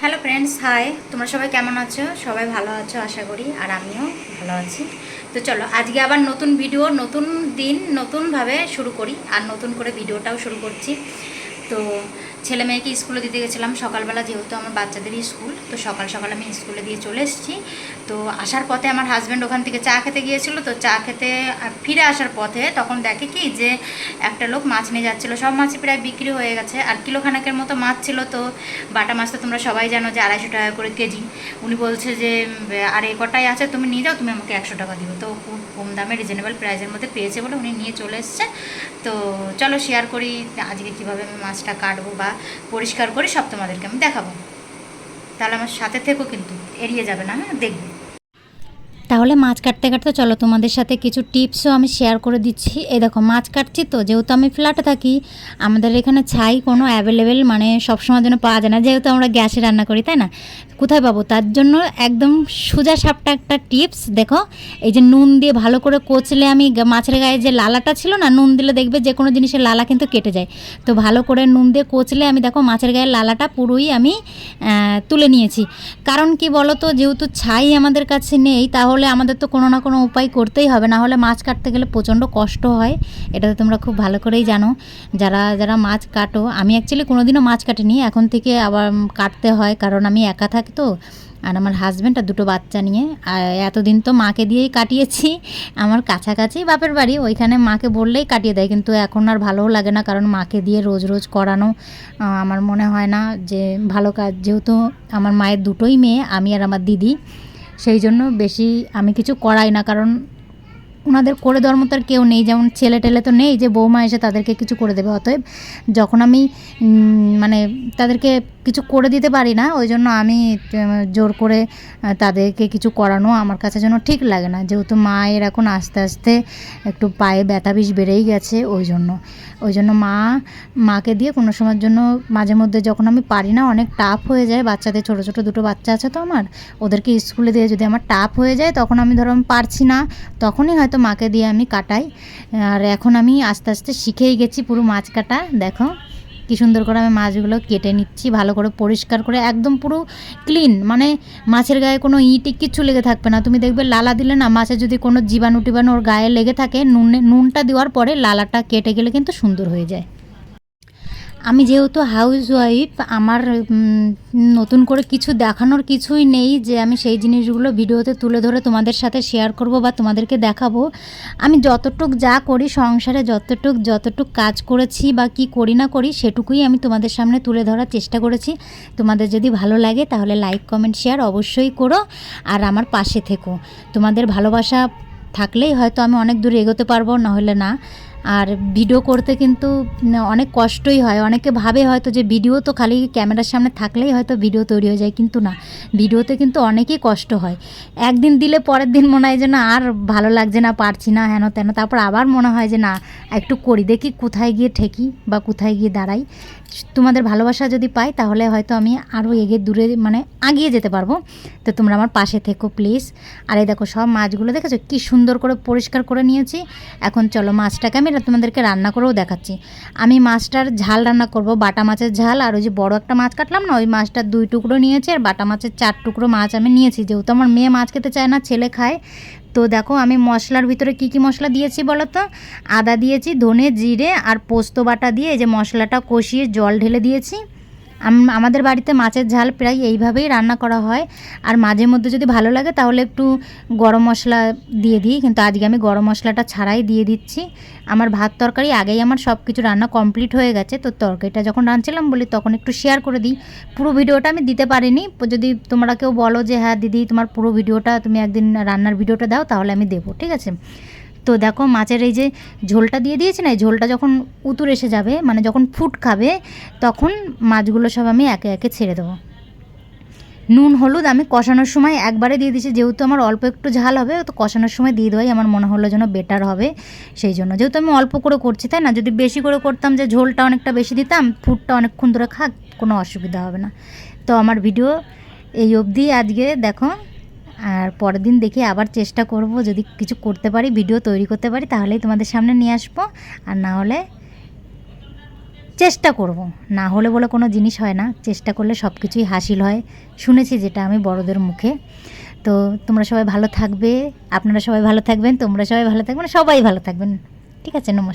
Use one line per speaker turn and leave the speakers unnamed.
Hello friends high তোমরা সবাই কেমন আছো? সবাই ভালো আছো, আশা করি, আর আমিও ভালো আছি। তো চলো, আজকে আবার নতুন ভিডিও নতুন দিন, নতুনভাবে শুরু করি, আর নতুন করে ভিডিওটাও শুরু করছি। তো ছেলে মেয়েকে স্কুলে দিতে গেছিলাম সকালবেলা, যেহেতু আমার বাচ্চাদেরই স্কুল, তো সকাল সকাল আমি স্কুলে দিয়ে চলে এসেছি। তো আসার পথে আমার হাজব্যান্ড ওখান থেকে চা খেতে গিয়েছিল, তো চা খেতে ফিরে আসার পথে তখন দেখে কি যে একটা লোক মাছ নিয়ে যাচ্ছিল। সব মাছই প্রায় বিক্রি হয়ে গেছে, আর কিলোখানেকের মতো মাছ ছিল তো বাটা মাছ তো তোমরা সবাই জানো যে আড়াইশো টাকা করে কেজি। উনি বলছে যে, আর, এ কটাই আছে, তুমি নিয়ে যাও, তুমি আমাকে একশো টাকা দিও। তো খুব কম দামে রিজনেবল প্রাইসের মধ্যে পেয়েছে বলে উনি নিয়ে চলে এসছে। তো চলো শেয়ার করি, আজকে কীভাবে আমি মাছটা কাটবো বা পরিষ্কার করে সব তোমাদেরকে আমি দেখাবো। তাহলে আমার সাথে থেকেও কিন্তু, এড়িয়ে যাবে না হ্যাঁ? দেখবে। তাহলে মাছ কাটতে কাটতে চলো, তোমাদের সাথে কিছু টিপসও আমি শেয়ার করে দিচ্ছি। এই দেখো, মাছ কাটছি তো, যেহেতু আমি ফ্ল্যাটে থাকি, আমাদের এখানে ছাই কোনো অ্যাভেলেবেল মানে সবসময় জন্য পাওয়া যায় না, যেহেতু আমরা গ্যাসে রান্না করি, তাই না? কোথায় পাবো? তার জন্য একদম সোজা সাপটা একটা টিপস, দেখো, এই যে নুন দিয়ে ভালো করে কচলে আমি মাছের গায়ে যে লালাটা ছিল না, নুন দিলে দেখবে যে কোনো জিনিসের লালা কিন্তু কেটে যায়। তো ভালো করে নুন দিয়ে কচলে আমি দেখো, মাছের গায়ে লালাটা পুরোই আমি তুলে নিয়েছি। কারণ কি বলো তো যেহেতু ছাই আমাদের কাছে নেই, তাহলে আমাদের তো কোনো না কোনো উপায় করতেই হবে। না হলে মাছ কাটতে গেলে প্রচণ্ড কষ্ট হয়। এটা তো তোমরা খুব ভালো করেই জানো। যারা যারা মাছ কাটো, আমি অ্যাকচুয়ালি কোনোদিনও মাছ কাটিনি। এখন থেকে আবার কাটতে হয়, কারণ আমি একা থাকি তো। আর আমার হাজব্যান্ড আর দুটো বাচ্চা নিয়ে। আর এতদিন তো মাকে দিয়েই কাটিয়েছি। আমার কাছাকাছি বাপের বাড়ি, ওইখানে মাকে বললেই কাটিয়ে দেয়। কিন্তু এখন আর ভালোও লাগে না, কারণ মাকে দিয়ে রোজ রোজ করানো আমার মনে হয় না যে ভালো কাজ। যেহেতু আমার মায়ের দুটোই মেয়ে, আমি আর আমার দিদি। সেই জন্য বেশি আমি কিছু করাই না কারণ ওনাদের করে দেওয়ার মতো আর কেউ নেই। যেমন ছেলে টেলে তো নেই যে বৌমা এসে তাদেরকে কিছু করে দেবে। অতএব যখন আমি মানে তাদেরকে কিছু করে দিতে পারি না, ওই জন্য আমি জোর করে তাদেরকে কিছু করানো আমার কাছে যেন ঠিক লাগে না। যেহেতু মায়ের এখন আস্তে আস্তে একটু পায়ে ব্যথা বিষ বেড়েই গেছে, ওই জন্য। ওই জন্য মা, মাকে দিয়ে কোনো সময়ের জন্য মাঝে মধ্যে যখন আমি পারি না, অনেক টাফ হয়ে যায়। বাচ্চাদের ছোটো ছোটো দুটো বাচ্চা আছে তো আমার, ওদেরকে স্কুলে দিয়ে যদি আমার টাফ হয়ে যায়, তখন আমি ধরো পারছি না, তখনই হয়তো মাকে দিয়ে আমি কাটাই। আর এখন আমি আস্তে আস্তে শিখেই গেছি পুরো মাছ কাটা। দেখো কি সুন্দর করে আমি মাছগুলো কেটে নিচ্ছি, ভালো করে পরিষ্কার করে একদম পুরো ক্লিন মানে মাছের গায়ে কোনো ইঁটি কিচ্ছু লেগে থাকবে না। তুমি দেখবে লালা দিলে না, মাছে যদি কোনো জীবাণু টিবাণু ওর গায়ে লেগে থাকে, নুনে, নুনটা দেওয়ার পরে লালাটা কেটে গেলে কিন্তু সুন্দর হয়ে যায়। আমি যেহেতু হাউস ওয়াইফ আমার নতুন করে কিছু দেখানোর কিছুই নেই যে আমি সেই জিনিসগুলো ভিডিওতে তুলে ধরে তোমাদের সাথে শেয়ার করব বা তোমাদেরকে দেখাবো। আমি যতটুক যা করি সংসারে, যতটুক যতটুক কাজ করেছি বা কি করি না করি সেটুকুই আমি তোমাদের সামনে তুলে ধরার চেষ্টা করেছি। তোমাদের যদি ভালো লাগে তাহলে লাইক কমেন্ট শেয়ার অবশ্যই করো আর আমার পাশে থেকো। তোমাদের ভালোবাসা থাকলেই হয়তো আমি অনেক দূর এগোতে পারব না হলে না। আর ভিডিও করতে কিন্তু অনেক কষ্টই হয়। অনেকে ভাবে হয়তো যে ভিডিও তো খালি ক্যামেরার সামনে থাকলেই হয়তো ভিডিও তৈরি হয়ে যায়, কিন্তু না। ভিডিওতে কিন্তু অনেকই কষ্ট হয়। একদিন দিলে পরের দিন মনে হয় যে না, আর ভালো লাগছে না, পারছি না, হেন তেন। তারপর আবার মনে হয় যে না, একটু করি। দেখি কোথায় গিয়ে ঠেকি বা কোথায় গিয়ে দাঁড়াই। তোমাদের ভালোবাসা যদি পাই, তাহলে হয়তো আমি আরও এগিয়ে দূরে মানে আগিয়ে যেতে পারব। তো তোমরা আমার পাশে থেকো, প্লিজ। আর এই দেখো, সব মাছগুলো দেখেছ? কি সুন্দর করে পরিষ্কার করে নিয়েছি। এখন চলো মাছটাকে আমি তোমাদেরকে রান্না করেও দেখাচ্ছি। আমি মাছটার ঝাল রান্না করব, বাটা মাছের ঝাল, আর ওই যে বড় একটা মাছ কাটলাম না, ওই মাছটার দুই টুকরো নিয়েছি, আর বাটা মাছের চার টুকরো মাছ আমি নিয়েছি। যেহেতু আমার মেয়ে মাছ খেতে চায় না, ছেলে খায়। তো দেখো, আমি মশলার ভিতরে কি কি মশলা দিয়েছি বলো তো? আদা দিয়েছি, ধনে, জিরে, আর পোস্ত বাটা দিয়ে এই যে মশলাটা কষিয়ে জল ঢেলে দিয়েছি। আমাদের বাড়িতে মাছের ঝাল প্রায় এইভাবেই রান্না করা হয়। আর মাঝে মধ্যে যদি ভালো লাগে তাহলে একটু গরম মশলা দিয়ে দিই। কিন্তু আজকে আমি গরম মশলাটা ছাড়াই দিয়ে দিচ্ছি। আমার ভাত তরকারি আগেই আমার সব কিছু রান্না কমপ্লিট হয়ে গেছে। তো তরকারিটা যখন রাঁধছিলাম বলি তখন একটু শেয়ার করে দিই। পুরো ভিডিওটা আমি দিতে পারিনি। যদি তোমরা কেউ বলো যে হ্যাঁ দিদি, তোমার পুরো ভিডিওটা তুমি একদিন রান্নার ভিডিওটা দাও তাহলে আমি দেবো। ঠিক আছে? তো দেখো মাছের এই যে ঝোলটা দিয়ে দিয়েছি না ঝোলটা যখন উতুর এসে যাবে মানে যখন ফুট খাবে, তখন মাছগুলো সব আমি একে একে ছেড়ে দেবো। নুন, হলুদ আমি কষানোর সময় একবারে দিয়ে দিয়েছি, যেহেতু আমার অল্প একটু ঝাল হবে, তো কষানোর সময় দিয়ে দেওয়াই আমার মনে হলো যেন বেটার হবে সেই জন্য। যেহেতু আমি অল্প করে করছি, তাই না? যদি বেশি করে করতাম যে ঝোলটা অনেকটা বেশি দিতাম, ফুটটা অনেকক্ষণ ধরে খাক, কোনো অসুবিধা হবে না। তো আমার ভিডিও এই অবধি, আজকে দেখো আর পরের দিন দেখি আবার চেষ্টা করব যদি কিছু করতে পারি ভিডিও তৈরি করতে পারি, তাহলেই তোমাদের সামনে নিয়ে আসব। আর না হলে চেষ্টা করব। না হলে বলে কোনো জিনিস হয় না। চেষ্টা করলে সব কিছুই হাসিল হয়। শুনেছি যেটা আমি বড়দের মুখে। তো তোমরা সবাই ভালো থাকবে। আপনারা সবাই ভালো থাকবেন, তোমরা সবাই ভালো থাকবেন, সবাই ভালো থাকবেন। ঠিক আছে, নমস্কার।